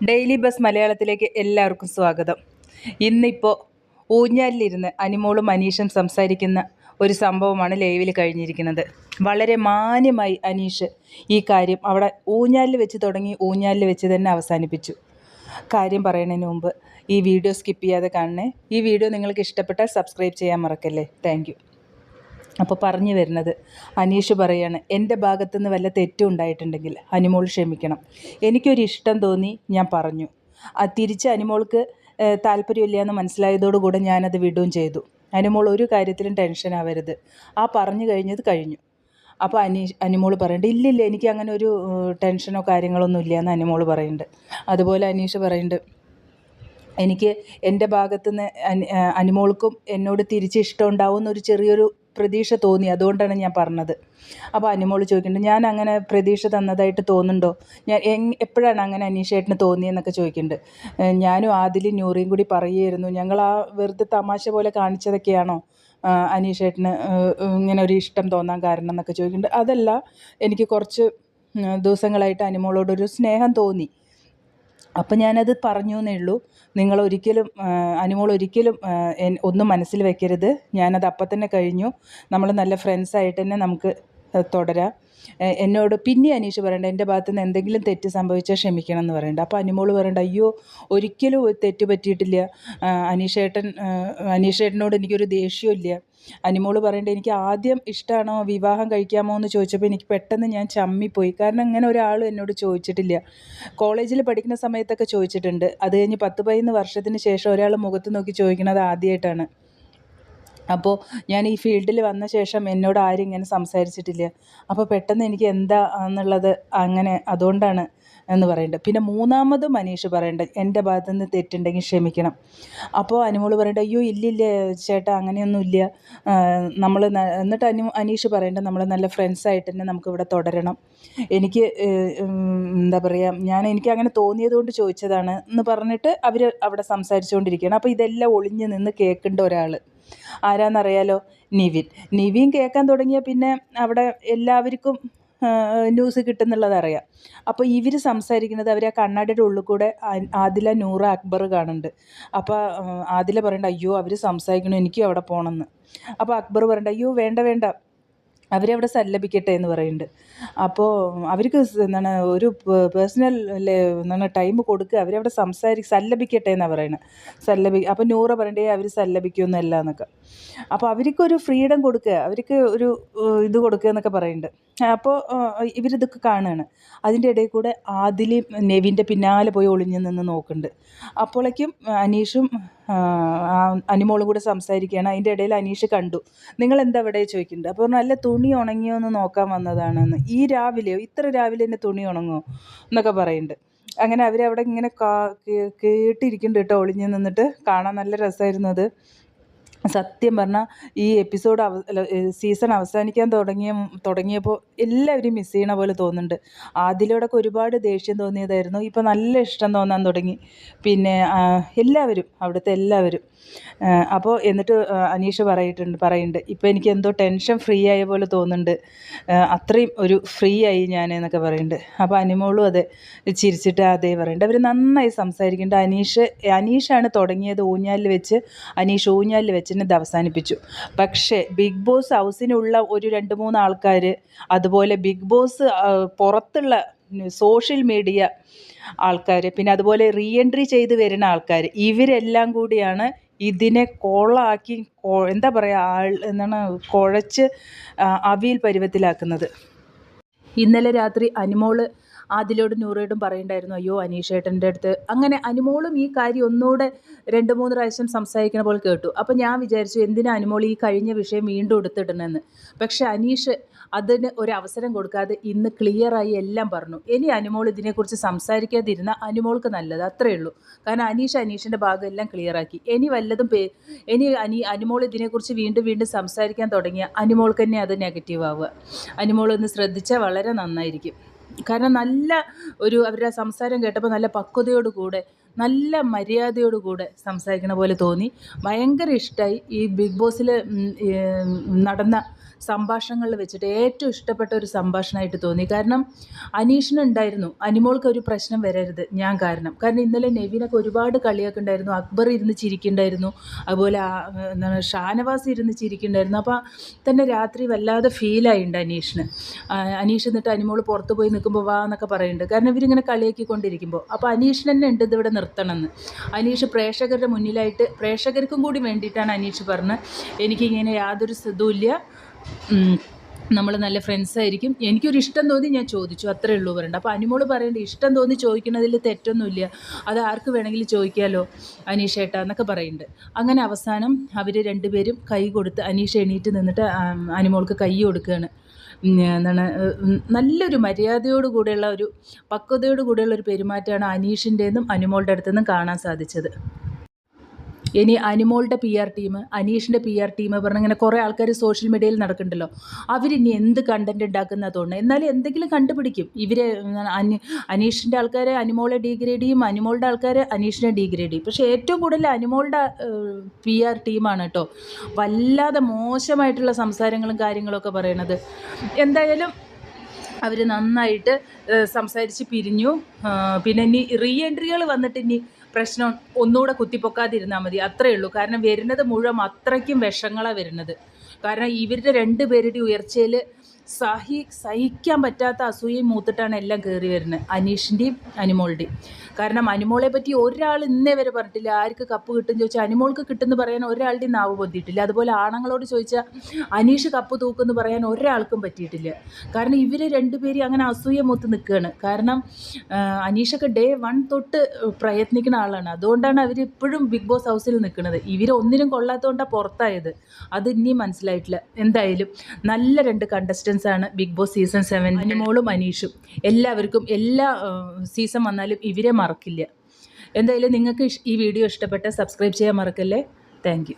Daily bus മലയാളത്തിലേക്ക് എല്ലാവർക്കും സ്വാഗതം. ഇന്നിപ്പോൾ ഊഞ്ഞാലിലിരുന്ന് അനിമോളും അനീഷും സംസാരിക്കുന്ന ഒരു സംഭവമാണ് ലൈവിൽ കഴിഞ്ഞിരിക്കുന്നത്. വളരെ മാന്യമായി അനീഷ് ഈ കാര്യം അവിടെ ഊഞ്ഞാലിൽ വെച്ച് തുടങ്ങി ഊഞ്ഞാലിൽ വെച്ച് തന്നെ അവസാനിപ്പിച്ചു. കാര്യം പറയുന്നതിന് മുമ്പ് ഈ വീഡിയോ സ്കിപ്പ് ചെയ്യാതെ കാണണേ. ഈ വീഡിയോ നിങ്ങൾക്ക് ഇഷ്ടപ്പെട്ടാൽ സബ്സ്ക്രൈബ് ചെയ്യാൻ മറക്കല്ലേ. താങ്ക് അപ്പോൾ പറഞ്ഞു വരുന്നത്. അനീഷ് പറയാണ് എന്റെ ഭാഗത്തുനിന്ന് വല്ല തെറ്റും ഉണ്ടായിട്ടുണ്ടെങ്കിൽ അനിമോൾ ക്ഷമിക്കണം. എനിക്കൊരു ഇഷ്ടം തോന്നി ഞാൻ പറഞ്ഞു. ആ തിരിച്ച് അനിമോൾക്ക് താല്പര്യമില്ല എന്ന് മനസ്സിലായതോടുകൂടെ ഞാനത് വിടുകയും ചെയ്തു. അനിമോൾ ഒരു കാര്യത്തിലും ടെൻഷൻ ആവരുത്. ആ പറഞ്ഞു കഴിഞ്ഞത് കഴിഞ്ഞു. അപ്പോൾ അനീഷ് അനിമോൾ പറയുന്നുണ്ട് ഇല്ലില്ല എനിക്ക് അങ്ങനെ ഒരു ടെൻഷനോ കാര്യങ്ങളൊന്നും ഇല്ല എന്ന് അനിമോൾ പറയുന്നുണ്ട് അതുപോലെ അനീഷ് പറയുന്നുണ്ട് എനിക്ക് എന്റെ ഭാഗത്തുനിന്ന് അനിമോൾക്കും എന്നോട് തിരിച്ച് ഇഷ്ടം ഉണ്ടാവും ഒരു ചെറിയൊരു പ്രതീക്ഷ തോന്നി അതുകൊണ്ടാണ് ഞാൻ പറഞ്ഞത്. അപ്പോൾ അനിമോൾ ചോദിക്കുന്നുണ്ട് ഞാൻ അങ്ങനെ പ്രതീക്ഷ തന്നതായിട്ട് തോന്നുന്നുണ്ടോ? ഞാൻ എപ്പോഴാണ് അങ്ങനെ അനീഷേട്ടന് തോന്നിയെന്നൊക്കെ ചോദിക്കുന്നുണ്ട്. ഞാനും ആദിലും ന്യൂറിയും കൂടി പറയുമായിരുന്നു ഞങ്ങൾ ആ വെറുതെ തമാശ പോലെ കാണിച്ചതൊക്കെയാണോ അനീഷേട്ടന് ഇങ്ങനെ ഒരു ഇഷ്ടം തോന്നാൻ കാരണം? എന്നൊക്കെ ചോദിക്കുന്നുണ്ട്. അതല്ല എനിക്ക് കുറച്ച് ദിവസങ്ങളായിട്ട് അനുമോളോടൊരു സ്നേഹം തോന്നി. അപ്പം ഞാനത് പറഞ്ഞു എന്നേ ഉള്ളൂ നിങ്ങൾ ഒരിക്കലും അനുമോൾ ഒരിക്കലും ഒന്നും മനസ്സിൽ വെക്കരുത്. ഞാനത് അപ്പം തന്നെ കഴിഞ്ഞു. നമ്മൾ നല്ല ഫ്രണ്ട്സായിട്ട് തന്നെ നമുക്ക് തുടരാം. എന്നോട് പിന്നെ അനീഷ് പറയണ്ട എന്റെ ഭാഗത്തു നിന്ന് എന്തെങ്കിലും തെറ്റ് സംഭവിച്ചാൽ ക്ഷമിക്കണം എന്ന് പറയണ്ട. അപ്പോൾ അനിമോൾ പറയണ്ട അയ്യോ ഒരിക്കലും തെറ്റ് പറ്റിയിട്ടില്ല. അനീഷേട്ടൻ അനീഷേട്ടനോട് എനിക്കൊരു ദേഷ്യമില്ല അനിമോൾ പറയണ്ട എനിക്ക് ആദ്യം ഇഷ്ടമാണോ വിവാഹം കഴിക്കാമോ എന്ന് ചോദിച്ചപ്പോൾ എനിക്ക് പെട്ടെന്ന് ഞാൻ ചമ്മിപ്പോയി. കാരണം അങ്ങനെ ഒരാൾ എന്നോട് ചോദിച്ചിട്ടില്ല. കോളേജിൽ പഠിക്കുന്ന സമയത്തൊക്കെ ചോദിച്ചിട്ടുണ്ട്. അത് കഴിഞ്ഞ് പത്ത് പതിനൊന്ന് വർഷത്തിന് ശേഷം ഒരാൾ മുഖത്ത് നോക്കി ചോദിക്കുന്നത് ആദ്യമായിട്ടാണ്. അപ്പോൾ ഞാൻ ഈ ഫീൽഡിൽ വന്ന ശേഷം എന്നോട് ആരും ഇങ്ങനെ സംസാരിച്ചിട്ടില്ല. അപ്പോൾ പെട്ടെന്ന് എനിക്ക് എന്താ എന്നുള്ളത് അങ്ങനെ അതുകൊണ്ടാണ് എന്ന് പറയേണ്ടത്. പിന്നെ മൂന്നാമത് മനീഷ് പറയേണ്ടത് എന്റെ ഭാഗത്തു നിന്ന് തെറ്റുണ്ടെങ്കിൽ ക്ഷമിക്കണം. അപ്പോൾ അനുമോൾ പറയേണ്ടത് അയ്യോ ഇല്ലില്ല ചേട്ടാ അങ്ങനെയൊന്നുമില്ല. നമ്മൾ എന്നിട്ട് അനു അനീഷ് പറയേണ്ടത് നമ്മൾ നല്ല ഫ്രണ്ട്സായിട്ട് തന്നെ നമുക്കിവിടെ തുടരണം. എനിക്ക് എന്താ പറയുക ഞാൻ എനിക്ക് അങ്ങനെ തോന്നിയത് കൊണ്ട് ചോദിച്ചതാണ് എന്ന് പറഞ്ഞിട്ട് അവർ അവിടെ സംസാരിച്ചുകൊണ്ടിരിക്കുകയാണ്. അപ്പോൾ ഇതെല്ലാം ഒളിഞ്ഞ് നിന്ന് കേൾക്കേണ്ട ഒരാൾ ആരാന്നറിയാലോ? നിവിൻ. നിവിൻ കേൾക്കാൻ തുടങ്ങിയ പിന്നെ അവിടെ എല്ലാവർക്കും ന്യൂസ് കിട്ടുന്നുള്ളതറിയാം അപ്പോൾ ഇവർ സംസാരിക്കുന്നത് അവർ ആ കണ്ണാടിയുടെ ഉള്ളിൽ കൂടെ ആദില നൂറ അക്ബർ കാണുന്നുണ്ട്. അപ്പോൾ ആദില പറയണ്ട അയ്യോ അവർ സംസാരിക്കണു എനിക്കും അവിടെ പോകണമെന്ന് അപ്പോൾ അക്ബർ പറയണ്ട അയ്യോ വേണ്ട വേണ്ട. അവരവിടെ സല്ലപിക്കട്ടെ എന്ന് പറയുന്നുണ്ട്. അപ്പോൾ അവർക്ക് എന്താണ് ഒരു പേഴ്സണൽ എന്താണ് ടൈം കൊടുക്കുക അവരവിടെ സംസാരി സല്ലപിക്കട്ടെ എന്നാണ് പറയുന്നത് സല്ലപി അപ്പോൾ നൂറ പറയണ്ടേ അവർ സല്ലപിക്കുമെന്നല്ല എന്നൊക്കെ. അപ്പോൾ അവർക്കൊരു ഫ്രീഡം കൊടുക്കുക അവർക്ക് ഒരു ഇത് കൊടുക്കുക എന്നൊക്കെ പറയുന്നുണ്ട്. അപ്പോൾ ഇവരിതൊക്കെ കാണുകയാണ്. അതിന്റെ ഇടയിൽ കൂടെ ആദിലും നെവിന്റെ പിന്നാലെ പോയി ഒളിഞ്ഞു നിന്ന് നോക്കുന്നുണ്ട്. അപ്പോഴേക്കും അനീഷും അനിമോളും കൂടെ സംസാരിക്കുകയാണ്. അതിന്റെ ഇടയിൽ അനീഷ് കണ്ടു. നിങ്ങൾ എന്താ ഇവിടെ ചോദിക്കുന്നുണ്ട് അപ്പോൾ നല്ല തുണി ഉണങ്ങിയോ എന്ന് നോക്കാൻ വന്നതാണെന്ന്. ഈ രാവിലെയോ? ഇത്ര രാവിലെ തന്നെ തുണി ഉണങ്ങോ എന്നൊക്കെ പറയുന്നുണ്ട്. അങ്ങനെ അവരവിടെ ഇങ്ങനെ കാ കേട്ടിരിക്കുന്നുണ്ട് കേട്ടോ ഒളിഞ്ഞു നിന്നിട്ട്. കാണാൻ നല്ല രസമായിരുന്നു അത്. സത്യം പറഞ്ഞാൽ ഈ എപ്പിസോഡ് അവ സീസൺ അവസാനിക്കാൻ തുടങ്ങിയ തുടങ്ങിയപ്പോൾ എല്ലാവരും മിസ് ചെയ്യണ പോലെ തോന്നുന്നുണ്ട്. ആദ്യയിലൂടെയൊക്കെ ഒരുപാട് ദേഷ്യം തോന്നിയതായിരുന്നു. ഇപ്പോൾ നല്ല ഇഷ്ടം തോന്നാൻ തുടങ്ങി. പിന്നെ എല്ലാവരും അവിടുത്തെ എല്ലാവരും. അപ്പോൾ എന്നിട്ട് അനീഷ് പറയിട്ടുണ്ട് പറയുന്നുണ്ട് ഇപ്പോൾ എനിക്ക് എന്തോ ടെൻഷൻ ഫ്രീ ആയ പോലെ തോന്നുന്നുണ്ട്. അത്രയും ഒരു ഫ്രീ ആയി ഞാൻ എന്നൊക്കെ പറയുന്നുണ്ട്. അപ്പോൾ അനിമോളും അതെ ചിരിച്ചിട്ട് അതേ പറയുന്നുണ്ട്. അവർ നന്നായി സംസാരിക്കുന്നുണ്ട്. അനീഷ് അനീഷാണ് തുടങ്ങിയത് ഊഞ്ഞാലിൽ വെച്ച്. അനീഷ് ഊഞ്ഞാലിൽ വെച്ചിട്ട് ഇത് അവസാനിപ്പിച്ചു. പക്ഷേ ബിഗ് ബോസ് ഹൗസിനുള്ള ഒരു രണ്ട് മൂന്ന് ആൾക്കാർ അതുപോലെ ബിഗ് ബോസ് പുറത്തുള്ള സോഷ്യൽ മീഡിയ ആൾക്കാർ പിന്നെ അതുപോലെ റീ എൻട്രി ചെയ്ത് വരുന്ന ആൾക്കാർ ഇവരെല്ലാം കൂടിയാണ് ഇതിനെ കോളാക്കി എന്താ പറയുക ആൾ എന്താണ് കുഴച്ച് അവിയൽ പരുവത്തിലാക്കുന്നത്. ഇന്നലെ രാത്രി അനിമോൾ ആദിലോടും നൂറയോടും പറയണ്ടായിരുന്നു അയ്യോ അനീഷേട്ടന്റെ അടുത്ത്. അങ്ങനെ അനുമോളും ഈ കാര്യം ഒന്നുകൂടെ രണ്ട് മൂന്ന് പ്രാവശ്യം സംസാരിക്കുന്ന പോലെ കേട്ടു. അപ്പോൾ ഞാൻ വിചാരിച്ചു എന്തിനാ അനുമോൾ ഈ കഴിഞ്ഞ വിഷയം വീണ്ടും എടുത്തിടണമെന്ന് പക്ഷേ അനീഷ് അതിന് ഒരു അവസരം കൊടുക്കാതെ ഇന്ന് ക്ലിയറായി എല്ലാം പറഞ്ഞു. ഇനി അനുമോൾ ഇതിനെക്കുറിച്ച് സംസാരിക്കാതിരുന്ന അനുമോൾക്ക് നല്ലത് അത്രയേ ഉള്ളൂ. കാരണം അനീഷ് അനീഷിന്റെ ഭാഗം എല്ലാം ക്ലിയറാക്കി. ഇനി വല്ലതും പേ ഇനി അനി അനുമോൾ ഇതിനെക്കുറിച്ച് വീണ്ടും വീണ്ടും സംസാരിക്കാൻ തുടങ്ങിയ അനുമോൾക്ക് തന്നെ അത് നെഗറ്റീവ് ആവുക. അനുമോൾ ഒന്ന് ശ്രദ്ധിച്ചാൽ വളരെ നന്നായിരിക്കും. കാരണം നല്ല ഒരു അവരുടെ സംസാരം കേട്ടപ്പോൾ നല്ല പക്വതയോട് കൂടെ നല്ല മര്യാദയോട് കൂടെ സംസാരിക്കണ പോലെ തോന്നി. ഭയങ്കര ഇഷ്ടമായി ഈ ബിഗ് ബോസിൽ നടന്ന സംഭാഷണങ്ങളിൽ വെച്ചിട്ട് ഏറ്റവും ഇഷ്ടപ്പെട്ട ഒരു സംഭാഷണമായിട്ട് തോന്നി. കാരണം അനീഷിനുണ്ടായിരുന്നു അനിമോൾക്ക് ഒരു പ്രശ്നം വരരുത് ഞാൻ കാരണം. കാരണം ഇന്നലെ നെവിനൊക്കെ ഒരുപാട് കളിയൊക്കെ ഉണ്ടായിരുന്നു അക്ബർ ഇരുന്ന് ചിരിക്കുന്നുണ്ടായിരുന്നു അതുപോലെ എന്താണ് ഷാനവാസ് ഇരുന്ന് ചിരിക്കുന്നുണ്ടായിരുന്നു. അപ്പോൾ തന്നെ രാത്രി വല്ലാതെ ഫീലായിട്ടുണ്ട് അനീഷിന്. അനീഷ് എന്നിട്ട് അനിമോൾ പുറത്ത് പോയി നിൽക്കുമ്പോൾ വാ എന്നൊക്കെ പറയുന്നുണ്ട് കാരണം ഇവരിങ്ങനെ കളിയാക്കിക്കൊണ്ടിരിക്കുമ്പോൾ അപ്പോൾ അനീഷിന് തന്നെ ഉണ്ട് ഇതിവിടെ നിർത്തണമെന്ന്. അനീഷ് പ്രേക്ഷകരുടെ മുന്നിലായിട്ട് പ്രേക്ഷകർക്കും കൂടി വേണ്ടിയിട്ടാണ് അനീഷ് പറഞ്ഞത്. എനിക്കിങ്ങനെ യാതൊരു ഇതുമില്ല നമ്മൾ നല്ല ഫ്രണ്ട്സ് ആയിരിക്കും. എനിക്കൊരു ഇഷ്ടം തോന്നി ഞാൻ ചോദിച്ചു. അത്രേ ഉള്ളൂ പറയണ്ട. അപ്പോൾ അനിമോൾ പറയേണ്ട ഇഷ്ടം തോന്നി ചോദിക്കുന്നതിൽ തെറ്റൊന്നുമില്ല. അത് ആർക്ക് വേണമെങ്കിലും ചോദിക്കാമല്ലോ അനീഷ് ഏട്ടാ എന്നൊക്കെ പറയുന്നുണ്ട് അങ്ങനെ അവസാനം അവർ രണ്ടുപേരും കൈ കൊടുത്ത് അനീഷ് എണീറ്റ് നിന്നിട്ട് അനുമോൾക്ക് കൈ കൊടുക്കുകയാണ് എന്താണ് നല്ലൊരു മര്യാദയോട് കൂടെയുള്ള ഒരു പക്വതയോട് കൂടെയുള്ള ഒരു പെരുമാറ്റമാണ് അനീഷിന്റെയും അനുമോളുടെ അടുത്തു നിന്നും കാണാൻ സാധിച്ചത്. ഇനി അനിമോളുടെ പി ആർ ടീം അനീഷിന്റെ പി ആർ ടീം പറഞ്ഞ ഇങ്ങനെ കുറേ ആൾക്കാർ സോഷ്യൽ മീഡിയയിൽ നടക്കുന്നുണ്ടല്ലോ. അവരിനി എന്ത് കണ്ടന്റ് ഉണ്ടാക്കുന്നതുകൊണ്ട് എന്നാലും എന്തെങ്കിലും കണ്ടുപിടിക്കും. ഇവരെ അനി അനീഷിന്റെ ആൾക്കാരെ അനിമോളെ ഡീഗ്രേഡ് ചെയ്യും അനിമോളുടെ ആൾക്കാർ അനീഷിനെ ഡീഗ്രേഡ് ചെയ്യും. പക്ഷേ ഏറ്റവും കൂടുതൽ അനിമോളുടെ പി ആർ ടീമാണ് കേട്ടോ വല്ലാതെ മോശമായിട്ടുള്ള സംസാരങ്ങളും കാര്യങ്ങളൊക്കെ പറയണത്. എന്തായാലും അവർ നന്നായിട്ട് സംസാരിച്ച് പിരിഞ്ഞു. പിന്നെ ഇനി റീ എൻട്രികൾ വന്നിട്ട് ഇനി പ്രശ്നം ഒന്നുകൂടെ കുത്തിപ്പൊക്കാതിരുന്നാൽ മതി. അത്രയേ ഉള്ളൂ. കാരണം വരുന്നത് മുഴുവൻ അത്രയ്ക്കും വിഷങ്ങളാണ് വരുന്നത്. കാരണം ഇവരുടെ രണ്ട് പേരുടെ ഉയർച്ചയിൽ സഹി സഹിക്കാൻ പറ്റാത്ത അസൂയയും മൂത്തിട്ടാണ് എല്ലാം കയറി വരുന്നത്. അനീഷിന്റെയും അനുമോളുടെയും. കാരണം അനിമോളെ പറ്റി ഒരാൾ ഇന്നേ വരെ പറഞ്ഞിട്ടില്ല. ആർക്ക് കപ്പ് കിട്ടും ചോദിച്ചാൽ അനിമോൾക്ക് കിട്ടുമെന്ന് പറയാൻ ഒരാളുടെയും നാവ് പൊന്തിയിട്ടില്ല. അതുപോലെ ആണങ്ങളോട് ചോദിച്ചാൽ അനീഷ് കപ്പ് തൂക്കുമെന്ന് പറയാൻ ഒരാൾക്കും പറ്റിയിട്ടില്ല. കാരണം ഇവർ രണ്ടുപേരും അങ്ങനെ അസൂയ മൂത്ത് നിൽക്കുകയാണ്. കാരണം അനീഷൊക്കെ ഡേ വൺ തൊട്ട് പ്രയത്നിക്കുന്ന ആളാണ്. അതുകൊണ്ടാണ് അവർ ഇപ്പോഴും ബിഗ് ബോസ് ഹൗസിൽ നിൽക്കുന്നത്. ഇവർ ഒന്നിനും കൊള്ളാത്തതുകൊണ്ടാണ് പുറത്തായത്. അത് ഇനിയും മനസ്സിലായിട്ടില്ല. എന്തായാലും നല്ല രണ്ട് കണ്ടസ്റ്റൻസ് ആണ് ബിഗ് ബോസ് സീസൺ സെവൻ അനിമോളും അനീഷും. എല്ലാവർക്കും എല്ലാ സീസൺ വന്നാലും ഇവരെ മറക്കില്ല. എന്തായാലും നിങ്ങൾക്ക് ഈ വീഡിയോ ഇഷ്ടപ്പെട്ട സബ്സ്ക്രൈബ് ചെയ്യാൻ മറക്കല്ലേ? താങ്ക്